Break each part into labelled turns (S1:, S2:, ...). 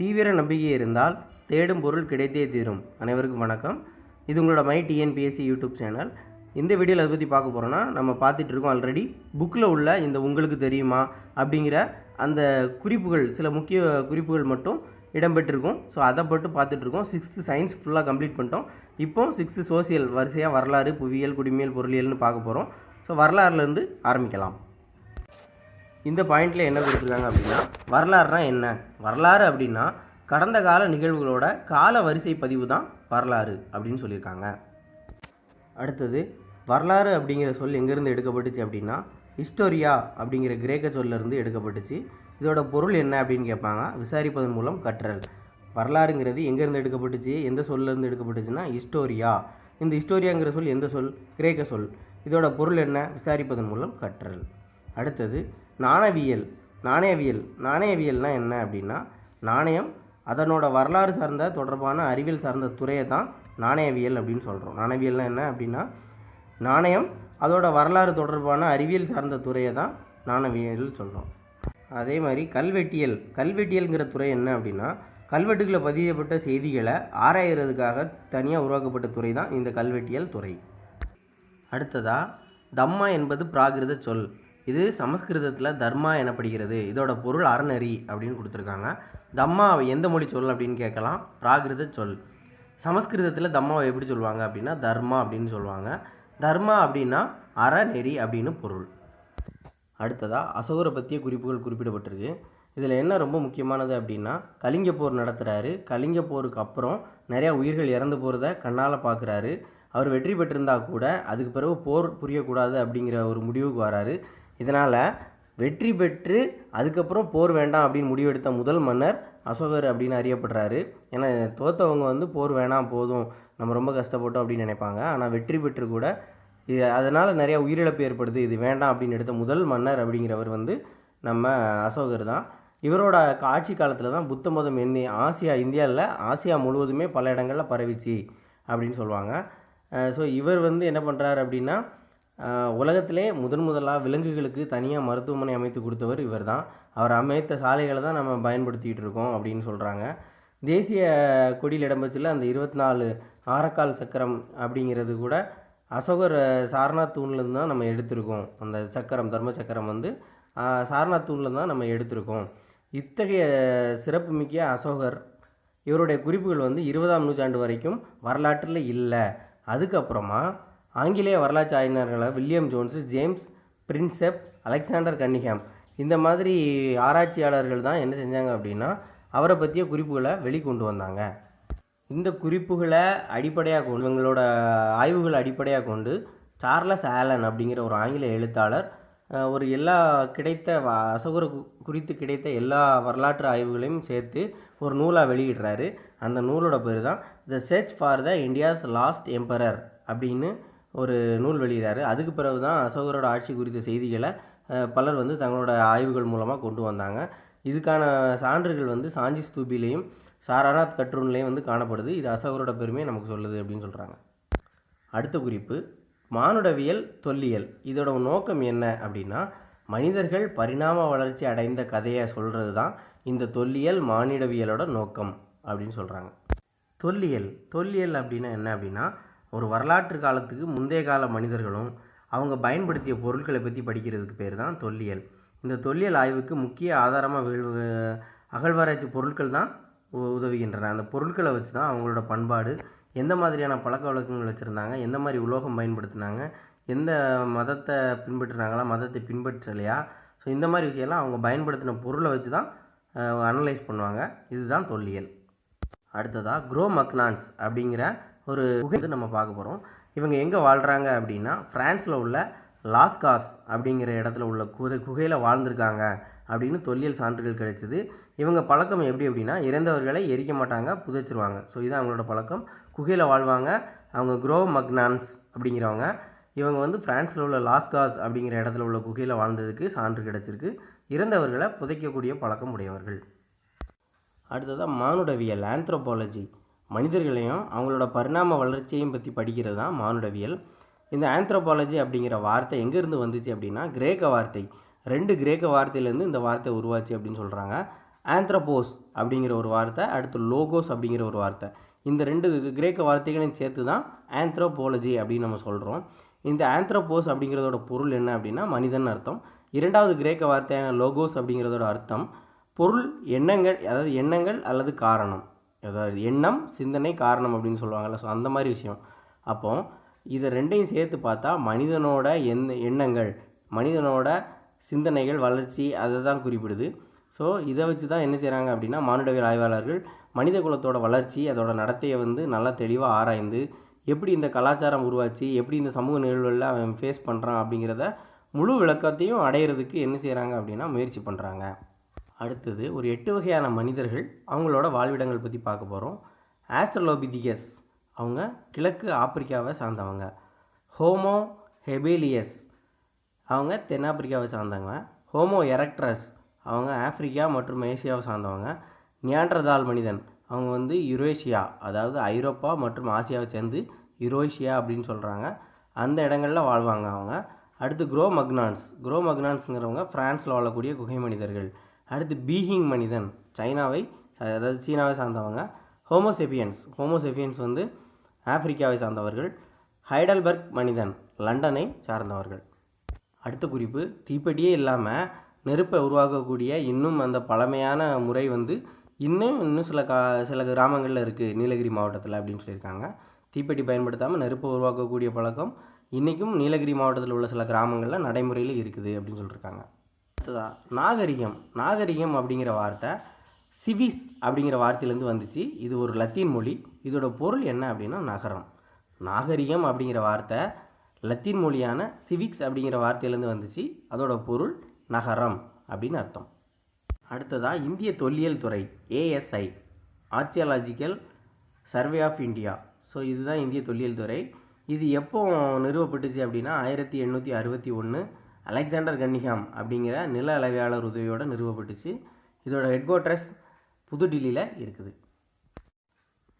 S1: தீவிர நம்பிக்கை இருந்தால் தேடும் பொருள் கிடைத்தே தீரும். அனைவருக்கும் வணக்கம். இது உங்களோட மை டிஎன்பிஎஸ்சி யூடியூப் சேனல். இந்த வீடியோவில் அதை பற்றி பார்க்க போகிறோன்னா நம்ம பார்த்துட்டு இருக்கோம் ஆல்ரெடி புக்கில் உள்ள இந்த உங்களுக்கு தெரியுமா அப்படிங்கிற அந்த குறிப்புகள் சில முக்கிய குறிப்புகள் மட்டும் இடம்பெற்றிருக்கும். ஸோ அதை மட்டும் பார்த்துட்ருக்கோம் சிக்ஸ்த்து சயின்ஸ் ஃபுல்லாக கம்ப்ளீட் பண்ணிட்டோம். இப்போ சிக்ஸ்த்து சோசியல் வரிசையாக வரலாறு புவியியல் குடிமியல் பொருளியல்னு பார்க்க போகிறோம் ஸோ வரலாறுலேருந்து ஆரம்பிக்கலாம். இந்த பாயிண்டில் என்ன கொடுத்துருக்காங்க அப்படின்னா வரலாறுனா என்ன? வரலாறு அப்படின்னா கடந்த கால நிகழ்வுகளோட கால வரிசை பதிவு தான் வரலாறு அப்படின்னு சொல்லியிருக்காங்க. அடுத்தது வரலாறு அப்படிங்கிற சொல் எங்கேருந்து எடுக்கப்பட்டுச்சு அப்படின்னா ஹிஸ்டோரியா அப்படிங்கிற கிரேக்க சொல்லிருந்து எடுக்கப்பட்டுச்சு. இதோட பொருள் என்ன அப்படின்னு கேட்பாங்க விசாரிப்பதன் மூலம் கற்றல். வரலாறுங்கிறது எங்கேருந்து எடுக்கப்பட்டுச்சு எந்த சொல்லேருந்து எடுக்கப்பட்டுச்சுன்னா ஹிஸ்டோரியா. இந்த ஹிஸ்டோரியாங்கிற சொல் எந்த சொல்? கிரேக்க சொல். இதோட பொருள் என்ன? விசாரிப்பதன் மூலம் கற்றல். அடுத்தது நாணவியல் நாணயவியல் நாணயவியல்னால் என்ன அப்படின்னா நாணயம் அதனோட வரலாறு சார்ந்த தொடர்பான அறிவியல் சார்ந்த துறையை தான் நாணயவியல் அப்படின்னு சொல்கிறோம் நாணயவியல்னால் என்ன அப்படின்னா நாணயம் அதோட வரலாறு தொடர்பான அறிவியல் சார்ந்த துறையை தான் நாணயவியல் சொல்கிறோம் அதே மாதிரி கல்வெட்டியல். கல்வெட்டியல்ங்கிற துறை என்ன அப்படின்னா கல்வெட்டுகளில் பதியப்பட்ட செய்திகளை ஆராயறதுக்காக தனியாக உருவாக்கப்பட்ட துறை தான் இந்த கல்வெட்டியல் துறை. அடுத்ததாக தம்மா என்பது பிராகிருத சொல். இது சமஸ்கிருதத்தில் தர்மா எனப்படுகிறது. இதோட பொருள் அறநெறி அப்படின்னு கொடுத்துருக்காங்க. தம்மா எந்த மொழி சொல் அப்படின்னு கேட்கலாம்? பிராகிருத சொல். சமஸ்கிருதத்தில் தம்மாவை எப்படி சொல்லுவாங்க அப்படின்னா தர்மா அப்படின்னு சொல்லுவாங்க. தர்மா அப்படின்னா அறநெறி அப்படின்னு பொருள். அடுத்ததாக அசோகரை பற்றிய குறிப்புகள் குறிப்பிடப்பட்டிருக்கு. இதில் என்ன ரொம்ப முக்கியமானது அப்படின்னா கலிங்க போர் நடத்துகிறாரு கலிங்க போருக்கு அப்புறம் நிறையா உயிர்கள் இறந்து போகிறத கண்ணால் பார்க்குறாரு அவர் வெற்றி பெற்றிருந்தா கூட அதுக்கு பிறகு போர் புரியக்கூடாது அப்படிங்கிற ஒரு முடிவுக்கு வராரு. இதனால் வெற்றி பெற்று அதுக்கப்புறம் போர் வேண்டாம் அப்படின்னு முடிவெடுத்த முதல் மன்னர் அசோகர் அப்படின்னு அறியப்படுறாரு. ஏன்னா தோத்தவங்க வந்து போர் வேணாம் போதும் நம்ம ரொம்ப கஷ்டப்பட்டோம் அப்படின்னு நினைப்பாங்க. ஆனால் வெற்றி பெற்று கூட இது அதனால் நிறையா உயிரிழப்பு ஏற்படுது. இது வேண்டாம் அப்படின்னு எடுத்த முதல் மன்னர் அப்படிங்கிறவர் வந்து நம்ம அசோகர் தான். இவரோட ஆட்சி காலத்தில் தான் புத்த மதம் எண்ணி ஆசியா இந்தியாவில் ஆசியா முழுவதுமே பல இடங்களில் பரவிச்சு அப்படின்னு சொல்லுவாங்க. ஸோ இவர் வந்து என்ன பண்ணுறாரு அப்படின்னா உலகத்திலே முதன் முதலாக விலங்குகளுக்கு தனியாக மருத்துவமனை அமைத்து கொடுத்தவர் இவர் தான் அவர் அமைத்த சாலைகளை தான் நம்ம பயன்படுத்திக்கிட்டு இருக்கோம் அப்படின்னு சொல்கிறாங்க தேசிய கொடியில் இடம்பெற்றுள்ள அந்த இருபத்தி நாலு ஆரக்கால் சக்கரம் அப்படிங்கிறது கூட அசோகர் அஹ், சாரநாத் தூண்லேருந்து தான் நம்ம எடுத்திருக்கோம். அந்த சக்கரம் தர்ம சக்கரம் வந்து அஹ், சாரநாத் தூண்லேருந்து தான் நம்ம எடுத்திருக்கோம். இத்தகைய சிறப்புமிக்க அசோகர் இவருடைய குறிப்புகள் வந்து இருபதாம் நூற்றாண்டு வரைக்கும் வரலாற்றில் இல்லை. அதுக்கப்புறமா ஆங்கிலேய வரலாற்று ஆய்ஞர்களை William Jones James Prinsep Alexander Cunningham. இந்த மாதிரி ஆராய்ச்சியாளர்கள் தான் என்ன செஞ்சாங்க அப்படின்னா அவரை பற்றிய குறிப்புகளை வெளிக்கொண்டு வந்தாங்க. இந்த குறிப்புகளை அடிப்படையாக கொண்டு இவங்களோட ஆய்வுகளை அடிப்படையாக கொண்டு சார்லஸ் ஆலன் அப்படிங்கிற ஒரு ஆங்கில எழுத்தாளர் ஒரு எல்லா கிடைத்த வ- அசோகர் குறித்து கிடைத்த எல்லா வரலாற்று ஆய்வுகளையும் சேர்த்து ஒரு நூலாக வெளியிடுறாரு. அந்த நூலோட பேர் தான் the search for the India's lost emperor அப்படின்னு ஒரு நூல் வெளியிடாரு அதுக்கு பிறகு தான் அசோகரோட ஆட்சி குறித்த செய்திகளை பலர் வந்து தங்களோட ஆய்வுகள் மூலமாக கொண்டு வந்தாங்க. இதுக்கான சான்றுகள் வந்து சாஞ்சி ஸ்தூபிலையும் சாரநாத் கற்றூன்லேயும் வந்து காணப்படுது. இது அசோகரோட பெருமையை நமக்கு சொல்லுது அப்படின்னு சொல்கிறாங்க அடுத்த குறிப்பு மானுடவியல் தொல்லியல். இதோட நோக்கம் என்ன அப்படின்னா மனிதர்கள் பரிணாம வளர்ச்சி அடைந்த கதையை சொல்கிறது தான் இந்த தொல்லியல் மானிடவியலோட நோக்கம் அப்படின்னு சொல்கிறாங்க தொல்லியல் தொல்லியல் அப்படின்னா என்ன அப்படின்னா ஒரு வரலாற்று காலத்துக்கு முந்தைய கால மனிதர்களும் அவங்க பயன்படுத்திய பொருட்களை பற்றி படிக்கிறதுக்கு பேர் தான் தொல்லியல். இந்த தொல்லியல் ஆய்வுக்கு முக்கிய ஆதாரமாக வி அகழ்வாராய்ச்சி பொருட்கள் தான் உ- உதவுகின்றன. அந்த பொருட்களை வச்சு தான் அவங்களோட பண்பாடு எந்த மாதிரியான பழக்க வழக்கங்கள் வச்சுருந்தாங்க எந்த மாதிரி உலோகம் பயன்படுத்தினாங்க எந்த மதத்தை பின்பற்றினாங்களா மதத்தை பின்பற்றலையா? ஸோ இந்த மாதிரி விஷயம்லாம் அவங்க பயன்படுத்தின பொருளை வச்சு தான் அனலைஸ் பண்ணுவாங்க. இதுதான் தொல்லியல். அடுத்ததாக குரோ மக்னான்ஸ் அப்படிங்கிற ஒரு குகை வந்து நம்ம பார்க்க போகிறோம் இவங்க எங்கே வாழ்கிறாங்க அப்படின்னா ஃப்ரான்ஸில் உள்ள லாஸ்காஸ் அப்படிங்கிற இடத்துல உள்ள குகை குகையில் வாழ்ந்திருக்காங்க அப்படின்னு தொல்லியல் சான்றுகள் கிடைச்சிது. இவங்க பழக்கம் எப்படி அப்படின்னா இறந்தவர்களை எரிக்க மாட்டாங்க புதைச்சிருவாங்க. ஸோ இதுதான் அவங்களோட பழக்கம். குகையில் வாழ்வாங்க. அவங்க குரோ மக்னான்ஸ் அப்படிங்கிறவங்க. இவங்க வந்து ஃப்ரான்ஸில் உள்ள லாஸ்காஸ் அப்படிங்கிற இடத்துல உள்ள குகையில் வாழ்ந்ததுக்கு சான்று கிடைச்சிருக்கு. இறந்தவர்களை புதைக்கக்கூடிய பழக்கம் உடையவர்கள். அடுத்ததாக மானுடவியல் ஆந்த்ரோபாலஜி மனிதர்களையும் அவங்களோட பரிணாம வளர்ச்சியையும் பற்றி படிக்கிறது தான் மானுடவியல். இந்த ஆந்த்ரோபாலஜி அப்படிங்கிற வார்த்தை எங்கேருந்து வந்துச்சு அப்படின்னா கிரேக்க வார்த்தை. ரெண்டு கிரேக்க வார்த்தையிலேருந்து இந்த வார்த்தை உருவாச்சு அப்படின்னு சொல்கிறாங்க ஆந்த்ரபோஸ் அப்படிங்கிற ஒரு வார்த்தை அடுத்து லோகோஸ் அப்படிங்கிற ஒரு வார்த்தை. இந்த ரெண்டு கிரேக்க வார்த்தைகளையும் சேர்த்து தான் ஆந்த்ரோபாலஜி அப்படின்னு நம்ம சொல்கிறோம் இந்த ஆந்த்ரோபோஸ் அப்படிங்கிறதோட பொருள் என்ன அப்படின்னா மனிதன் அர்த்தம். இரண்டாவது கிரேக்க வார்த்தையான லோகோஸ் அப்படிங்கிறதோட அர்த்தம் பொருள் எண்ணங்கள் அதாவது எண்ணங்கள் அல்லது காரணம். அதாவது எண்ணம் சிந்தனை காரணம் அப்படின்னு சொல்லுவாங்கல்ல. ஸோ அந்த மாதிரி விஷயம். அப்போ இதை ரெண்டையும் சேர்த்து பார்த்தா மனிதனோட எண் எண்ணங்கள் மனிதனோட சிந்தனைகள் வளர்ச்சி அதை தான் குறிப்பிடுது. ஸோ இதை வச்சு தான் என்ன செய்கிறாங்க அப்படின்னா மானுடவியல் ஆய்வாளர்கள் மனித குலத்தோட வளர்ச்சி அதோட நடத்தையை வந்து நல்லா தெளிவாக ஆராய்ந்து எப்படி இந்த கலாச்சாரம் உருவாச்சு எப்படி இந்த சமூக நிகழ்வுகளில் அவன் ஃபேஸ் பண்ணுறான் அப்படிங்கிறத முழு விளக்கத்தையும் அடையிறதுக்கு என்ன செய்கிறாங்க அப்படின்னா முயற்சி பண்ணுறாங்க அடுத்தது ஒரு எட்டு வகையான மனிதர்கள் அவங்களோட வாழ்விடங்கள் பற்றி பார்க்க போகிறோம் ஆஸ்ட்ரலோபிதிகஸ் அவங்க கிழக்கு ஆப்பிரிக்காவை சார்ந்தவங்க. ஹோமோ ஹெபேலியஸ் அவங்க தென்னாப்பிரிக்காவை சார்ந்தவங்க. ஹோமோ எரக்ட்ரஸ் அவங்க ஆப்பிரிக்கா மற்றும் ஏசியாவை சார்ந்தவங்க. நியாண்டர்தால் மனிதன் அவங்க வந்து யுரேஷியா அதாவது ஐரோப்பா மற்றும் ஆசியாவை சேர்ந்து யுரோஷியா அப்படின்னு சொல்கிறாங்க அந்த இடங்களில் வாழ்வாங்க அவங்க. அடுத்து குரோ மக்னான்ஸ் குரோ மக்னான்ஸுங்கிறவங்க ஃப்ரான்ஸில் வாழக்கூடிய குகை மனிதர்கள். அடுத்து பீஹிங் மனிதன் சைனாவை அதாவது சீனாவை சார்ந்தவங்க. ஹோமோசெபியன்ஸ் ஹோமோசெபியன்ஸ் வந்து ஆப்பிரிக்காவை சார்ந்தவர்கள். ஹைடல்பர்க் மனிதன் லண்டனை சார்ந்தவர்கள். அடுத்த குறிப்பு தீப்பெட்டியே இல்லாமல் நெருப்பை உருவாக்கக்கூடிய இன்னும் அந்த பழமையான முறை வந்து இன்னும் இன்னும் சில கா சில கிராமங்களில் இருக்குது நீலகிரி மாவட்டத்தில் அப்படின்னு சொல்லியிருக்காங்க. தீப்பெட்டி பயன்படுத்தாமல் நெருப்பை உருவாக்கக்கூடிய பழக்கம் இன்றைக்கும் நீலகிரி மாவட்டத்தில் உள்ள சில கிராமங்களில் நடைமுறையில் இருக்குது அப்படின்னு சொல்லியிருக்காங்க. அடுத்ததான் நாகரிகம். நாகரிகம் அப்படிங்கிற வார்த்தை சிவிஸ் அப்படிங்கிற வார்த்தையிலேருந்து வந்துச்சு. இது ஒரு லத்தீன் மொழி. இதோட பொருள் என்ன அப்படின்னா நகரம். நாகரிகம் அப்படிங்கிற வார்த்தை லத்தீன் மொழியான சிவிக்ஸ் அப்படிங்கிற வார்த்தையிலேருந்து வந்துச்சு. அதோட பொருள் நகரம் அப்படின்னு அர்த்தம். அடுத்ததாக இந்திய தொல்லியல் துறை ASI archaeological survey of India so இதுதான் இந்திய தொல்லியல் துறை. இது எப்போ நிறுவப்பட்டுச்சு அப்படின்னா ஆயிரத்தி எண்ணூற்றி அறுபத்தி ஒன்று அலெக்சாண்டர் கன்னிகாம் அப்படிங்கிற நில அளவையாளர் உதவியோடு நிறுவப்பட்டுச்சு. இதோட ஹெட் குவார்ட்டர்ஸ் புதுடில்லியில் இருக்குது.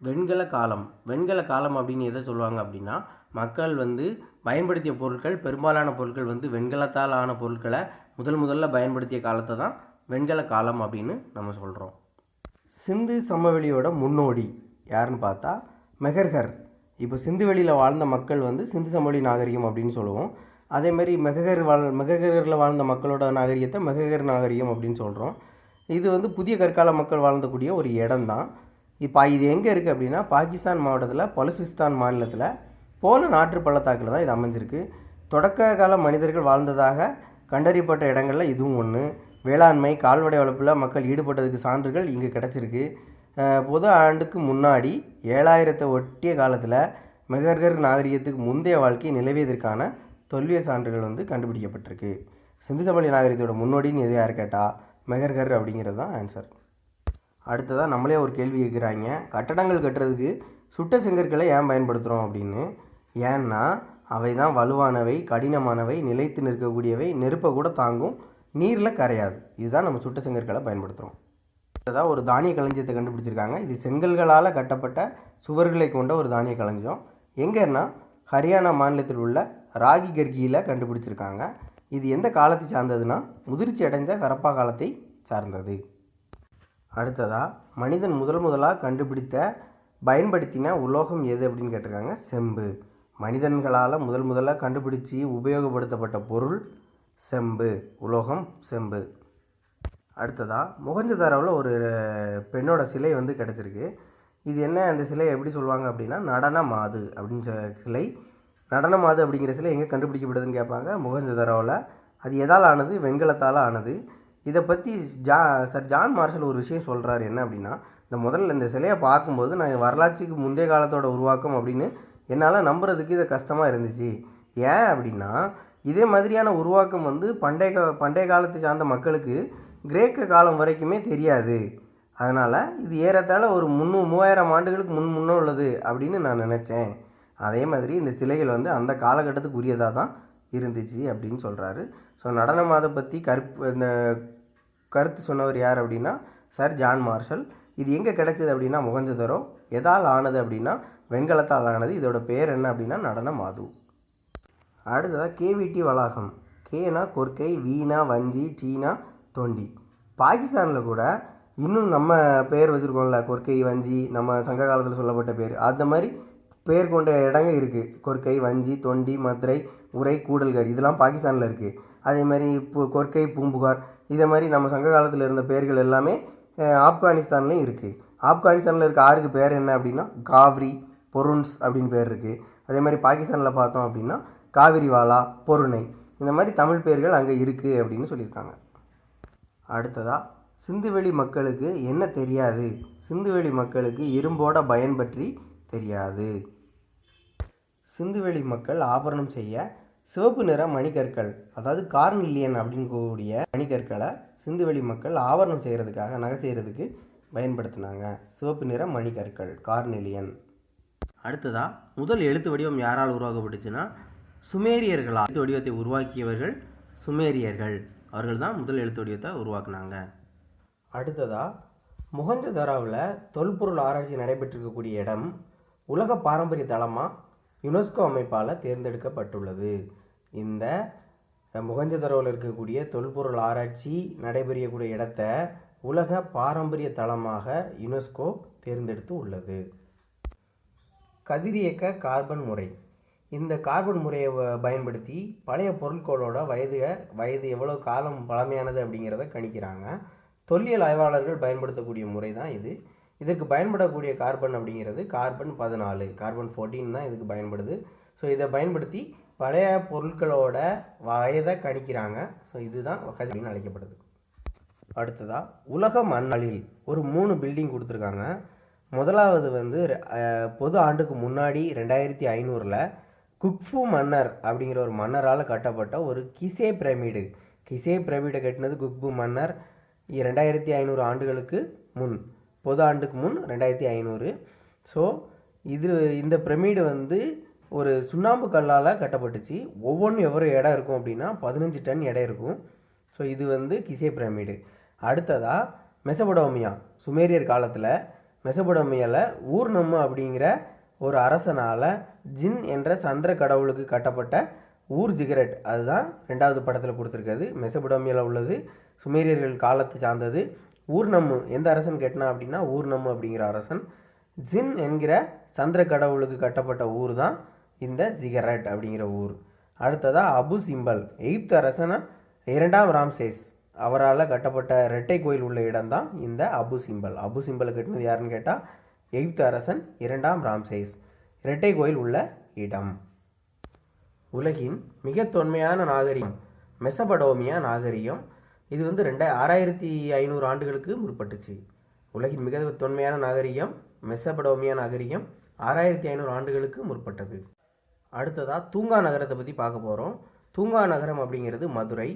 S1: வெண்கல காலம். வெண்கல காலம் அப்படின்னு எதை சொல்லுவாங்க அப்படின்னா மக்கள் வந்து பயன்படுத்திய பொருட்கள் பெரும்பாலான பொருட்கள் வந்து வெண்கலத்தால் ஆன பொருட்களை முதல் முதல்ல பயன்படுத்திய காலத்தை தான் வெண்கல காலம் அப்படின்னு நம்ம சொல்கிறோம் சிந்து சமவெளியோட முன்னோடி யாருன்னு பார்த்தா மெஹர்கர் இப்போ சிந்து வெளியில் வாழ்ந்த மக்கள் வந்து சிந்து சமவெளி நாகரிகம் அப்படின்னு சொல்லுவோம். அதே மாதிரி மெஹகர் வாழ் மெககரில் வாழ்ந்த மக்களோட நாகரிகத்தை மெககர் நாகரிகம் அப்படின்னு சொல்கிறோம் இது வந்து புதிய கற்கால மக்கள் வாழ்ந்தக்கூடிய ஒரு இடம் தான் இப்போ இது எங்கே இருக்குது அப்படின்னா பாகிஸ்தான் மாவட்டத்தில் பலுசிஸ்தான் மாநிலத்தில் போல நாற்று பள்ளத்தாக்கில் தான் இது அமைஞ்சிருக்கு. தொடக்க கால மனிதர்கள் வாழ்ந்ததாக கண்டறியப்பட்ட இடங்களில் இதுவும் ஒன்று வேளாண்மை கால்வடை வளர்ப்பில் மக்கள் ஈடுபட்டதுக்கு சான்றுகள் இங்கே கிடச்சிருக்கு. பொது ஆண்டுக்கு முன்னாடி ஏழாயிரத்தை ஒட்டிய காலத்தில் மெகர்கர் நாகரிகத்துக்கு முந்தைய வாழ்க்கை நிலவியதற்கான தொல்லியல் சான்றுகள் வந்து கண்டுபிடிக்கப்பட்டிருக்கு. சிந்து சமவெளி நாகரிகத்தோட முன்னோடின்னு எது யார் கேட்டால் மெகர்கர் அப்படிங்கிறது தான் ஆன்சர் அடுத்ததாக நம்மளே ஒரு கேள்வி கேட்குறாங்க கட்டடங்கள் கட்டுறதுக்கு சுட்ட செங்கற்களை ஏன் பயன்படுத்துகிறோம் அப்படின்னு? ஏன்னா அவை தான் வலுவானவை கடினமானவை நிலைத்து நிற்கக்கூடியவை நெருப்பை கூட தாங்கும் நீரில் கரையாது. இதுதான் நம்ம சுட்ட செங்கற்களை பயன்படுத்துகிறோம் அடுத்ததாக ஒரு தானிய களஞ்சியத்தை கண்டுபிடிச்சிருக்காங்க. இது செங்கல்களால் கட்டப்பட்ட சுவர்களை கொண்ட ஒரு தானிய களஞ்சியம். எங்கன்னா ஹரியானா மாநிலத்தில் உள்ள ராகி கர்கியில் கண்டுபிடிச்சிருக்காங்க. இது எந்த காலத்தை சார்ந்ததுன்னா முதிர்ச்சி அடைந்த கரப்பா காலத்தை சார்ந்தது. அடுத்ததாக மனிதன் முதல் முதலாக கண்டுபிடித்த பயன்படுத்தின உலோகம் எது அப்படின்னு கேட்டிருக்காங்க செம்பு. மனிதன்களால் முதல் முதலாக கண்டுபிடிச்சி உபயோகப்படுத்தப்பட்ட பொருள் செம்பு உலோகம் செம்பு. அடுத்ததாக முகஞ்சதாரோவில் ஒரு பெண்ணோட சிலை வந்து கிடச்சிருக்கு. இது என்ன அந்த சிலை எப்படி சொல்லுவாங்க அப்படின்னா நடன மாது அப்படின்னு சொ- சிலை. நடனம் அது அப்படிங்கிற சிலை எங்கே கண்டுபிடிக்கப்படுதுன்னு கேட்பாங்க. முகஞ்சதரோவில் அது எதால் ஆனது? வெண்கலத்தால் ஆனது. இதை பற்றி ஜா சார் ஜான் மார்ஷல் ஒரு விஷயம் சொல்கிறாரு என்ன அப்படின்னா இந்த முதல்ல இந்த சிலையை பார்க்கும்போது நான் வரலாற்றுக்கு முந்தைய காலத்தோட உருவாக்கம் அப்படின்னு என்னால் நம்புறதுக்கு இது கஷ்டமாக இருந்துச்சு. ஏன் அப்படின்னா இதே மாதிரியான உருவாக்கம் வந்து பண்டைய பண்டைய காலத்தை சார்ந்த மக்களுக்கு கிரேக்க காலம் வரைக்குமே தெரியாது. அதனால் இது ஏறத்தாழ ஒரு முன்னூ மூவாயிரம் ஆண்டுகளுக்கு முன் முன்னே உள்ளது அப்படின்னு நான் நினச்சேன். அதே மாதிரி இந்த சிலைகள் வந்து அந்த காலகட்டத்துக்கு உரியதாக தான் இருந்துச்சு அப்படின்னு சொல்கிறாரு ஸோ நடனம் அதை பற்றி கருப்பு இந்த கருத்து சொன்னவர் யார் அப்படின்னா சார் ஜான் மார்ஷல். இது எங்கே கிடைச்சது அப்படின்னா முகஞ்சதரோ எதால் ஆனது அப்படின்னா வெண்கலத்தால் ஆனது. இதோட பேர் என்ன அப்படின்னா நடன மாது அடுத்ததாக கேவிடி வளாகம். கேனா கொர்க்கை வீணா வஞ்சி டீனா தொண்டி. பாகிஸ்தானில் கூட இன்னும் நம்ம பேர் வச்சுருக்கோம்ல கொர்க்கை வஞ்சி நம்ம சங்க காலத்தில் சொல்லப்பட்ட பேர். அந்த மாதிரி பேர் கொண்ட இடங்கள் இருக்குது கொர்க்கை வஞ்சி தொண்டி மதுரை உரை கூடல்கர். இதெல்லாம் பாகிஸ்தானில் இருக்குது அதே மாதிரி இப்போ கொர்க்கை பூம்புகார். இதே மாதிரி நம்ம சங்க காலத்தில் இருந்த பெயர்கள் எல்லாமே ஆப்கானிஸ்தான்லேயும் இருக்குது ஆப்கானிஸ்தானில் இருக்க ஆறுக்கு பேர் என்ன அப்படின்னா காவிரி பொருன்ஸ் அப்படின்னு பேர் இருக்குது அதே மாதிரி பாகிஸ்தானில் பார்த்தோம் அப்படின்னா காவிரிவாலா பொருணை இந்த மாதிரி தமிழ் பேர்கள் அங்கே இருக்குது அப்படின்னு சொல்லியிருக்காங்க. அடுத்ததாக சிந்துவெளி மக்களுக்கு என்ன தெரியாது? சிந்துவெளி மக்களுக்கு இரும்போட பயன் பற்றி தெரியாது. சிந்துவெளி மக்கள் ஆபரணம் செய்ய சிவப்பு நிற மணிக்கற்கள் அதாவது கார்னில்லியன் அப்படின்னு கூடிய மணிக்கற்களை சிந்துவெளி மக்கள் ஆபரணம் செய்கிறதுக்காக நகை செய்கிறதுக்கு பயன்படுத்தினாங்க. சிவப்பு நிற மணிக்கற்கள் கார்னிலியன் அடுத்ததாக முதல் எழுத்து வடிவம் யாரால் உருவாக்கப்பட்டுச்சுன்னா சுமேரியர்களால். எழுத்து வடிவத்தை உருவாக்கியவர்கள் சுமேரியர்கள். அவர்கள் தான் முதல் எழுத்து வடிவத்தை உருவாக்குனாங்க. அடுத்ததாக முகஞ்சதராவில் தொல்பொருள் ஆராய்ச்சி நடைபெற்றிருக்கக்கூடிய இடம் உலக பாரம்பரிய தளமாக யுனெஸ்கோ அமைப்பால் தேர்ந்தெடுக்கப்பட்டுள்ளது. இந்த முகஞ்சதரோவில் இருக்கக்கூடிய தொல்பொருள் ஆராய்ச்சி நடைபெறக்கூடிய இடத்த உலக பாரம்பரிய தளமாக யுனெஸ்கோ தேர்ந்தெடுத்து உள்ளது. கதிரியக்க கார்பன் முறை. இந்த கார்பன் முறையை வ- பயன்படுத்தி பழைய பொருட்களோட வயது வயது எவ்வளோ காலம் பழமையானது அப்படிங்கிறத கணிக்கிறாங்க. தொல்லியல் ஆய்வாளர்கள் பயன்படுத்தக்கூடிய முறை தான் இது. இதற்கு பயன்படக்கூடிய கார்பன் அப்படிங்கிறது கார்பன் பதினாலு கார்பன் 14 தான் இதுக்கு பயன்படுது. ஸோ இதை பயன்படுத்தி பழைய பொருட்களோட வயதை கணிக்கிறாங்க. ஸோ இதுதான் அப்படின்னு அழைக்கப்படுது. அடுத்ததாக உலக மண்ணலில் ஒரு மூணு பில்டிங் கொடுத்துருக்காங்க. முதலாவது வந்து பொது ஆண்டுக்கு முன்னாடி ரெண்டாயிரத்தி ஐநூறில் குக்ஃபு மன்னர் அப்படிங்கிற ஒரு மன்னரால் கட்டப்பட்ட ஒரு கிசே பிரமிடு. கிசே பிரமிடை கட்டினது குக்பு மன்னர் ரெண்டாயிரத்தி ஐநூறு ஆண்டுகளுக்கு முன். பொது ஆண்டுக்கு முன் ரெண்டாயிரத்தி ஐநூறு. ஸோ இது இந்த பிரமிடு வந்து ஒரு சுண்ணாம்பு கல்லால் கட்டப்பட்டுச்சு. ஒவ்வொன்றும் எவ்வளோ இடம் இருக்கும் அப்படின்னா பதினஞ்சு டன் எடை இருக்கும். ஸோ இது வந்து கிசே பிரமிடு. அடுத்ததாக மெசபடோமியா சுமேரியர் காலத்தில் மெசபடோமியாவில் ஊர்நம்மு அப்படிங்கிற ஒரு அரசனால் ஜின் என்ற சந்திர கடவுளுக்கு கட்டப்பட்ட ஊர் ஜிகரெட். அதுதான் ரெண்டாவது படத்தில் கொடுத்துருக்கிறது. மெசபடோமியாவில் உள்ளது. சுமேரியர்கள் காலத்தை சார்ந்தது. ஊர்நம்மு எந்த அரசன் கட்டினா அப்படின்னா ஊர்நம்மு அப்படிங்கிற அரசன். ஜின் என்கிற சந்திர கடவுளுக்கு கட்டப்பட்ட ஊர் தான் இந்த ஜிகரெட் அப்படிங்கிற ஊர். அடுத்ததாக அபு சிம்பல் எகிப்து அரசன இரண்டாம் ராம்சேஸ். அவரால் கட்டப்பட்ட ரெட்டை கோயில் உள்ள இடம்தான் இந்த அபு சிம்பல். அபு சிம்பலை கட்டினது யாருன்னு கேட்டால் எகிப்து அரசன் இரண்டாம் ராம்சேஸ். இரட்டை கோயில் உள்ள இடம். உலகின் மிக தொன்மையான நாகரிகம் மெசபடோமியா நாகரிகம் இது வந்து ரெண்டா ஆறாயிரத்தி ஐநூறு ஆண்டுகளுக்கு முற்பட்டுச்சு. உலகின் மிக தொன்மையான நாகரிகம் மெசபடோமியா நாகரிகம் ஆறாயிரத்தி ஐநூறு ஆண்டுகளுக்கு முற்பட்டது. அடுத்ததாக தூங்கா நகரத்தை பற்றி பார்க்க போகிறோம் தூங்கா நகரம் அப்படிங்கிறது மதுரை.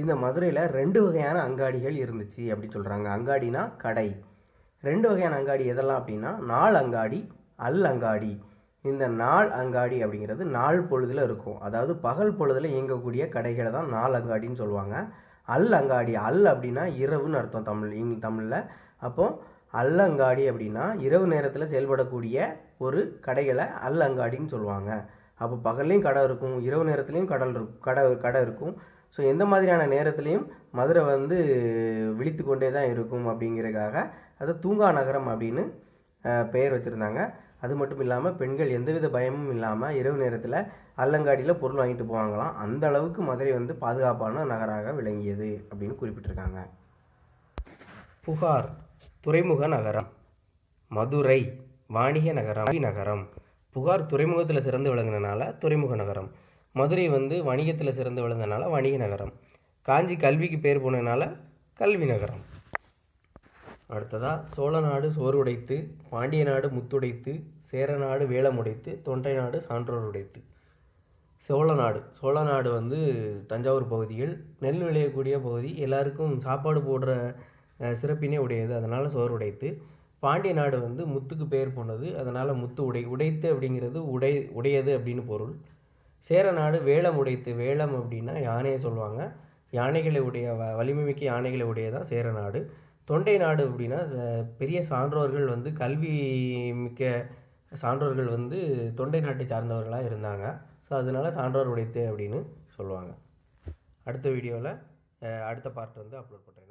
S1: இந்த மதுரையில் ரெண்டு வகையான அங்காடிகள் இருந்துச்சு அப்படின்னு சொல்கிறாங்க அங்காடினா கடை. ரெண்டு வகையான அங்காடி எதெல்லாம் அப்படின்னா நாள் அங்காடி அல் அங்காடி. இந்த நாள் அங்காடி அப்படிங்கிறது நாள் பொழுதில் இருக்கும். அதாவது பகல் பொழுதில் இயங்கக்கூடிய கடைகளை தான் நாள் அங்காடின்னு சொல்லுவாங்க. அல் அங்காடி அல் அப்படின்னா இரவுன்னு அர்த்தம் தமிழ் இங் தமிழில். அப்போது அல்லங்காடி அப்படின்னா இரவு நேரத்தில் செயல்படக்கூடிய ஒரு கடைகளை அல் அங்காடின்னு சொல்லுவாங்க. அப்போ பகல்லையும் கடை இருக்கும் இரவு நேரத்துலையும் கடல் இருக்கும் கடை கடை இருக்கும். ஸோ எந்த மாதிரியான நேரத்துலையும் மதுரை வந்து விழித்து கொண்டே தான் இருக்கும் அப்படிங்கிறதுக்காக அதை தூங்கா நகரம் அப்படின்னு பெயர் வச்சுருந்தாங்க. அது மட்டும் இல்லாமல் பெண்கள் எந்தவித பயமும் இல்லாமல் இரவு நேரத்தில் அல்லங்காடியில் பொருள் வாங்கிட்டு போவாங்களாம். அந்த அளவுக்கு மதுரை வந்து பாதுகாப்பான நகராக விளங்கியது அப்படின்னு குறிப்பிட்டிருக்காங்க. புகார். துறைமுக நகரம். மதுரை. வாணிக நகரம். நகரம். புகார் துறைமுகத்தில் சிறந்து விளங்குனனால துறைமுக நகரம். மதுரை வந்து வணிகத்தில் சிறந்து விளங்கினால வணிக நகரம். காஞ்சி கல்விக்கு பேர் போனதுனால கல்வி நகரம். அடுத்ததாக சோழ நாடு சோறு உடைத்து பாண்டிய நாடு முத்துடைத்து சேர நாடு வேலம் உடைத்து தொண்டை நாடு சான்றோர் உடைத்து சோழ நாடு. சோழ நாடு வந்து தஞ்சாவூர் பகுதியில் நெல் விளையக்கூடிய பகுதி. எல்லாருக்கும் சாப்பாடு போடுற சிறப்பினே உடையது. அதனால் சோறு உடைத்து. பாண்டிய நாடு வந்து முத்துக்கு பெயர் போனது. அதனால் முத்து உடை உடைத்து அப்படிங்கிறது உடை உடையது அப்படின்னு பொருள். சேர நாடு வேலம் உடைத்து. வேலம் அப்படின்னா யானையை சொல்லுவாங்க. யானைகளை உடைய வ- வலிமை மிக்க யானைகளை உடையதான் சேர நாடு. தொண்டை நாடு அப்படின்னா ச- பெரிய சான்றோர்கள் வந்து கல்வி மிக்க சான்றோர்கள் வந்து தொண்டை நாட்டை சார்ந்தவர்களாக இருந்தாங்க. ஸோ அதனால் சான்றோர் உடைத்து அப்படின்னு சொல்லுவாங்க. அடுத்த வீடியோவில் அடுத்த பார்ட் வந்து அப்லோட் பண்ணுறேன்